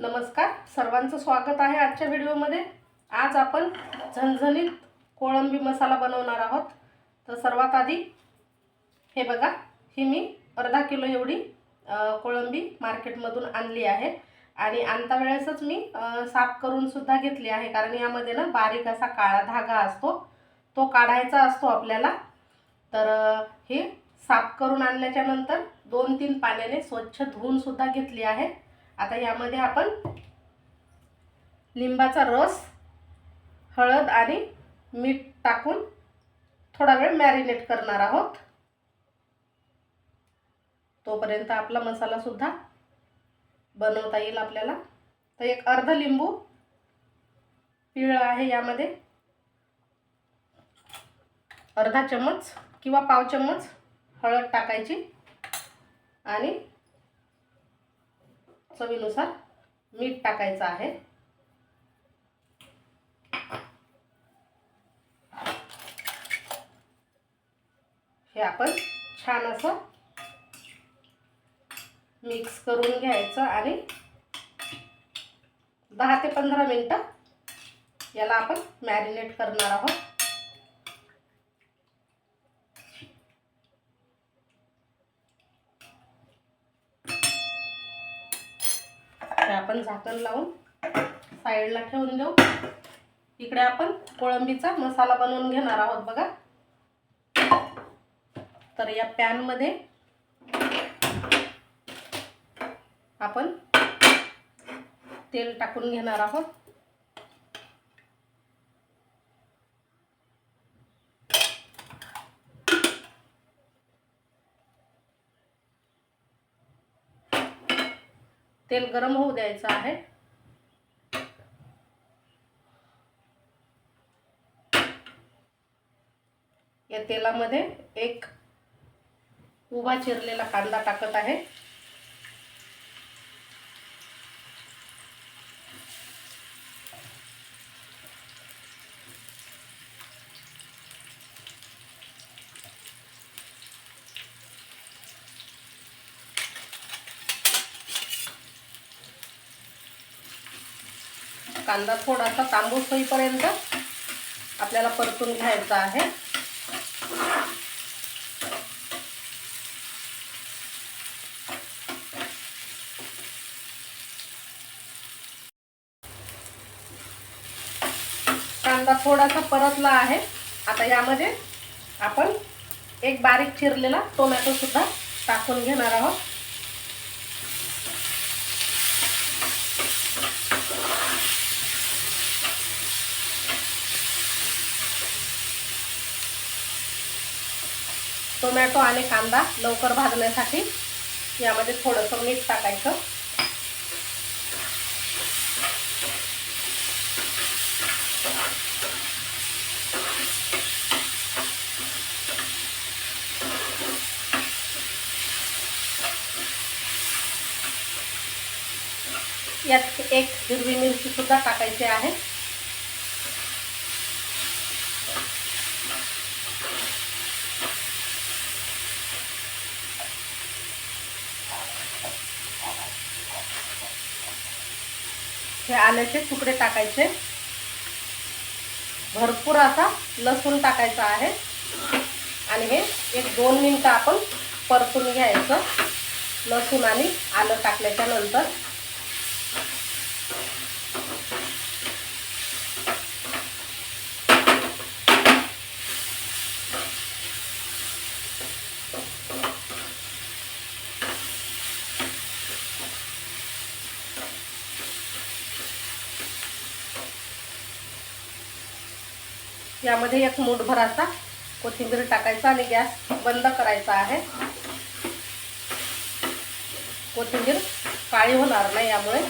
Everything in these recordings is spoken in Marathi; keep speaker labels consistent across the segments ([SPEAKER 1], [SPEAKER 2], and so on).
[SPEAKER 1] नमस्कार. सर्वांचं स्वागत आहे आजच्या व्हिडिओमध्ये. आज आपण झणझणीत कोळंबी मसाला बनवणार आहोत. तर सर्वात आधी हे बघा ही मी अर्धा किलो एवढी कोळंबी मार्केटमधून आणली आहे. आणि आणता वेळेसच मी साफ करूनसुद्धा घेतली आहे. कारण यामध्ये ना बारीक असा काळा धागा असतो. तो काढायचा असतो आपल्याला. तर हे साफ करून आणल्याच्यानंतर दोन तीन पाण्याने स्वच्छ धुवूनसुद्धा घेतली आहे. आता यामध्ये आपण लिंबाचा रस हळद आणि मीठ टाकून थोडा वेळ मॅरिनेट करणार आहोत. तोपर्यंत आपला मसाला सुद्धा बनवता येईल आपल्याला. तर एक अर्ध लिंबू पिळं आहे यामध्ये. अर्धा चम्मच किंवा पाव चम्मच हळद टाकायची आणि चवीनुसार मीठ टाकायचं आहे. हे आपण छान असं मिक्स करून घ्यायचं आणि दहा ते पंधरा मिनटं याला आपण मॅरिनेट करणार आहोत ते आपण झाकण लावून साईडला ठेवून देऊ. इकडे आपण कोळंबीचा मसाला बनवून घेणार आहोत बघा. तर या पॅनमध्ये आपण तेल टाकून घेणार आहोत. तेल गरम होऊ द्यायचं आहे. या तेलामध्ये एक उभा चिरलेला कांदा टाकत आहे. कांदा थोडासा तांबूस होईपर्यंत आपल्याला परतून घ्यायचा आहे. कांदा थोडासा परतला आहे. आता यामध्ये आपण एक बारीक चिरलेला टोमॅटो सुद्धा टाकून घेणार आहोत. टोमॅटो आणि कांदा लवकर भाजण्यासाठी यामध्ये थोडंसं मीठ यात एक हिरवी मिरची सुद्धा टाकायची आहे. हे आल्याचे तुकडे टाकायचे. भरपूर असा लसूण टाकायचा आहे. आणि हे एक दोन मिनटं आपण परतून घ्यायचं. लसूण आणि आलं टाकल्याच्या नंतर. यामध्ये एक मूठभर असा कोथिंबीर टाकायचा आणि गॅस बंद करायचा आहे. कोथिंबीर काळी होणार नाही यामुळे.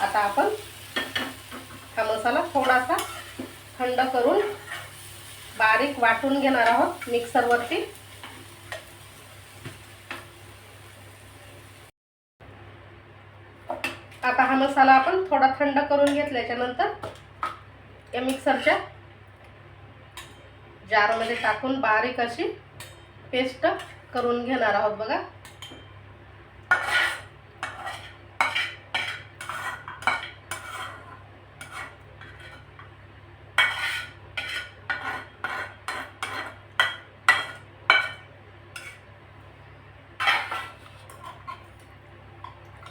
[SPEAKER 1] आता आपण हा मसाला थोडासा थंड करून बारीक वाटून घेणार आहोत मिक्सरवरती. आता हा मसाला आपण थोडा थंड करून घेतल्याच्या नंतर या मिक्सरच्या जारमध्ये टाकून बारीक अशी पेस्ट करून घेणार आहोत बघा.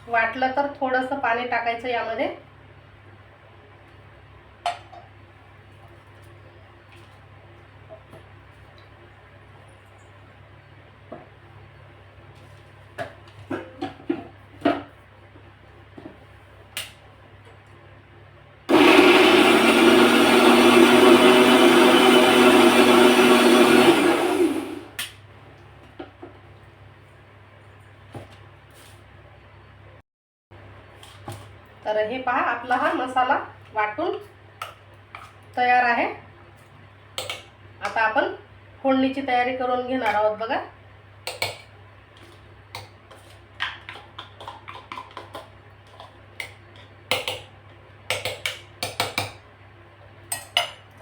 [SPEAKER 1] वाटलं तर थोडंसं पाणी टाकायचं यामध्ये तर हे पहा आपला हा मसाला वाटून तयार आहे. आता आपण फोडणीची तयारी करून घेणार आहोत बघा.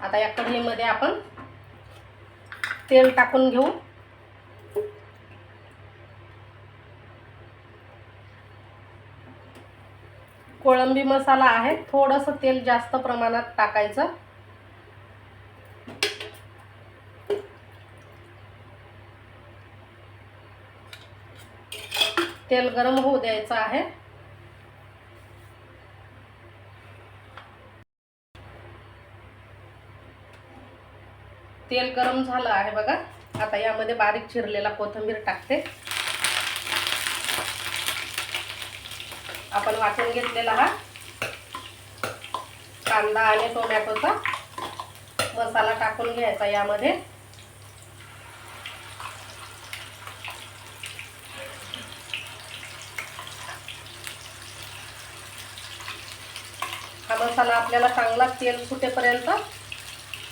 [SPEAKER 1] आता या कढईमध्ये आपण तेल टाकून घेऊ. कळंबी मसाला आहे. थोडंसं तेल जास्त प्रमाणात टाकायचं. तेल गरम होऊ द्यायचं आहे. तेल गरम झालं आहे बघा. आता यामध्ये बारीक चिरलेला कोथिंबीर टाकते. आपण वाटून घेतलेला हा कांदा आणि टोमॅटोचा मसाला टाकून घ्यायचा यामध्ये. हा मसाला आपल्याला चांगला तेल सुटेपर्यंत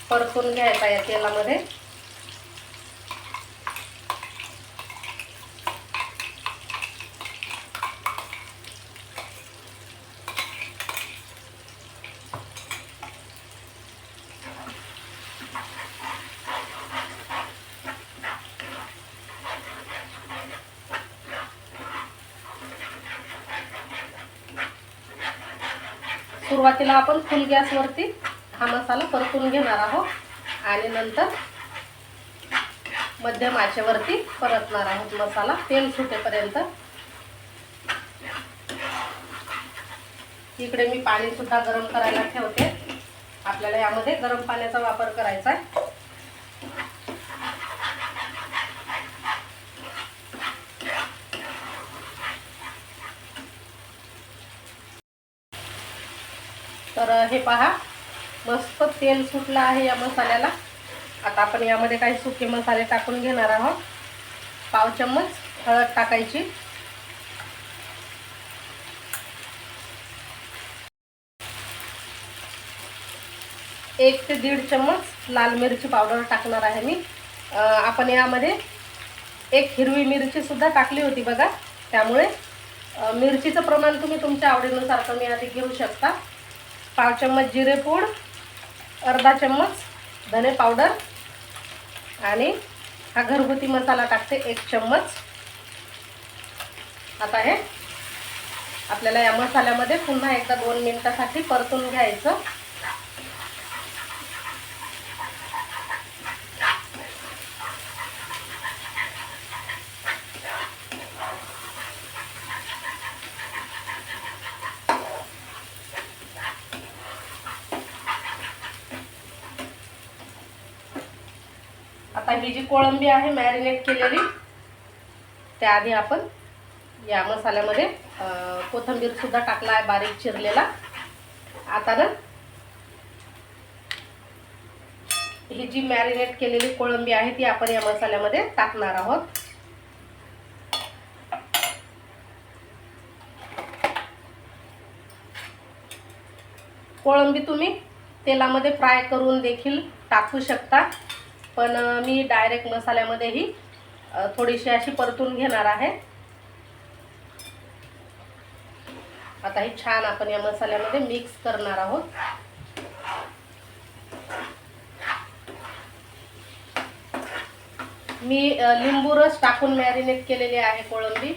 [SPEAKER 1] परतून घ्यायचा या तेलामध्ये. सुरुवातीला आपण फुल गॅसवरती हा मसाला परतून घेणार आहोत. आणि नंतर मध्यम आचेवरती परतणार आहोत मसाला. तेल सुटेपर्यंत. इकडे मी पाणी सुद्धा गरम करायला ठेवते. आपल्याला यामध्ये गरम पाण्याचा वापर करायचा आहे. तर हे पहा. मस्त तेल सुटलं आहे या मसाल्याला. आता आपण यामध्ये काही सुके मसाले टाकून घेणार आहोत. पाव चम्मच हळद टाकायची. एक ते दीड चम्मच लाल मिरची पावडर टाकणार आहे मी. आपण यामध्ये एक हिरवी मिरचीसुद्धा टाकली होती बघा. त्यामुळे मिरचीचं प्रमाण तुम्ही तुमच्या आवडीनुसार कमी आधी घेऊ शकता. पाव चम्मच जिरे पूड अर्धा चम्मच धने पावडर आणि हा घरगुती मसाला टाकते एक चम्मच. आता हे आपल्याला या मसाल्यामध्ये पुन्हा एकदा दोन मिनिटासाठी परतून घ्यायचं. आता ही जी कोळंबी आहे मॅरिनेट केलेली त्याआधी आपण या मसाल्यामध्ये अं, सुद्धा टाकला आहे बारीक चिरलेला. आता ना ही जी मॅरिनेट केलेली कोळंबी आहे ती आपण या मसाल्यामध्ये टाकणार आहोत. कोळंबी तुम्ही तेलामध्ये फ्राय करून देखील टाकू शकता. पण मी डायरेक्ट मसाल्यामध्येही थोडीशी अशी परतून घेणार आहे. आता ही छान आपण या मसाल्यामध्ये मिक्स करणार आहोत. मी लिंबू रस टाकून मॅरिनेट केलेली आहे कोळंबी.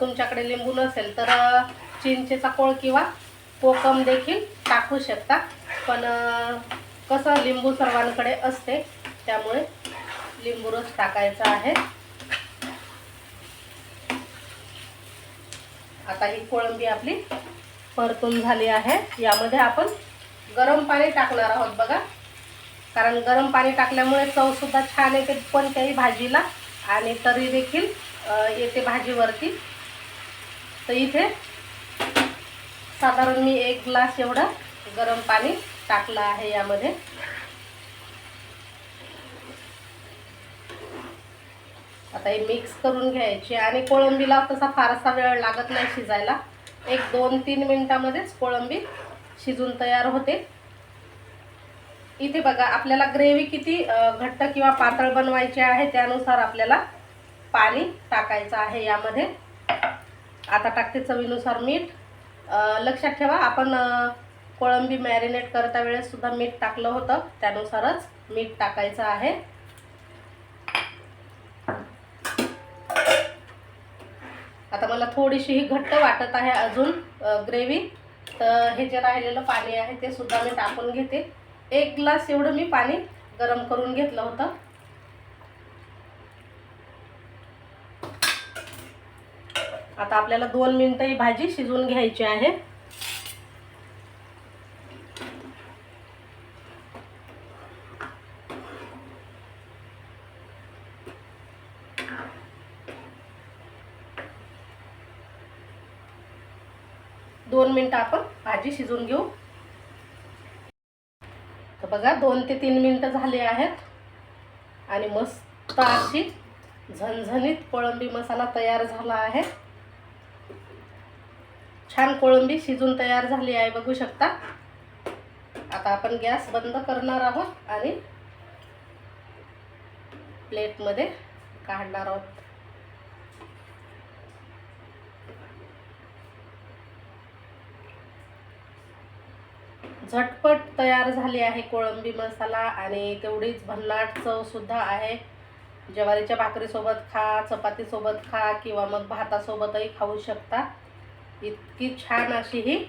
[SPEAKER 1] तुमच्याकडे लिंबू नसेल तर चिंचेचा कोळ किंवा कोकम देखील टाकू शकता. पण कसं लिंबू सर्वांकडे असते त्यामुळे लिंबू रस टाकायचा आहे. आता ही कोळंबी आपली परतून झाली आहे. यामध्ये आपण गरम पाणी टाकणार आहोत बघा. कारण गरम पाणी टाकल्यामुळे चवसुद्धा छान येते पण त्याही भाजीला. आणि तरी देखील येते भाजीवरती. तर इथे साधारण मी एक ग्लास एवढं गरम पाणी टाकलं आहे यामध्ये. आता हे मिक्स करून घ्यायची. आणि कोळंबीला तसा फारसा वेळ लागत नाही शिजायला. एक दोन तीन मिनटामध्येच कोळंबी शिजून तयार होते इथे बघा आपल्याला ग्रेव्ही किती घट्ट किंवा पातळ बनवायची आहे त्यानुसार आपल्याला पाणी टाकायचं आहे यामध्ये. आता टाकते चवीनुसार मीठ. लक्षात ठेवा आपण कोळंबी मॅरिनेट करता वेळेस सुद्धा मीठ टाकलं होतं. त्यानुसारच मीठ टाकायचं आहे. आता मला थोडीशी ही घट्ट वाटत आहे अजून ग्रेव्ही तर हे जे राहिलेलं पाणी आहे ते सुद्धा मी टाकून घेते. एक ग्लास एवढं मी पाणी गरम करून घेतलं होतं. आता आपल्याला दोन मिनटं ही भाजी शिजवून घ्यायची आहे दोन मिनटं आपण भाजी शिजवून घेऊ. तर बघा दोन ते तीन मिनटं झाले आहेत. आणि मस्त अशी झणझणीत कोळंबी मसाला तयार झाला आहे. छान कोळंबी शिजून तयार झाली आहे बघू शकता. आता आपण गॅस बंद करणार आहोत आणि प्लेटमध्ये काढणार आहोत. झटपट तयार झाली आहे कोळंबी मसाला आणि तेवढीच भन्नाट चवसुद्धा आहे. ज्वारीच्या भाकरीसोबत खा चपातीसोबत खा किंवा मग भातासोबतही खाऊ शकता. इतकी छान अशी ही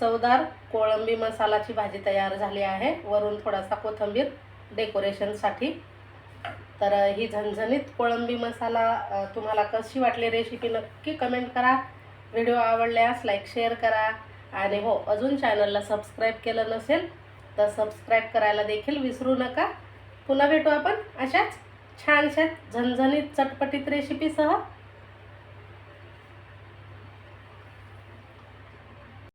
[SPEAKER 1] चवदार कोळंबी मसालाची भाजी तयार झाली आहे. वरून थोडासा कोथिंबीर डेकोरेशनसाठी. तर ही झणझणीत कोळंबी मसाला तुम्हाला कशी वाटली रेसिपी नक्की कमेंट करा. व्हिडिओ आवडल्यास लाईक शेअर करा. आणि हो अजून चॅनलला सबस्क्राईब केलं नसेल तर सबस्क्राईब करायला देखील विसरू नका. पुन्हा भेटू आपण अशाच छानशा झणझणीत चटपटीत रेसिपीसह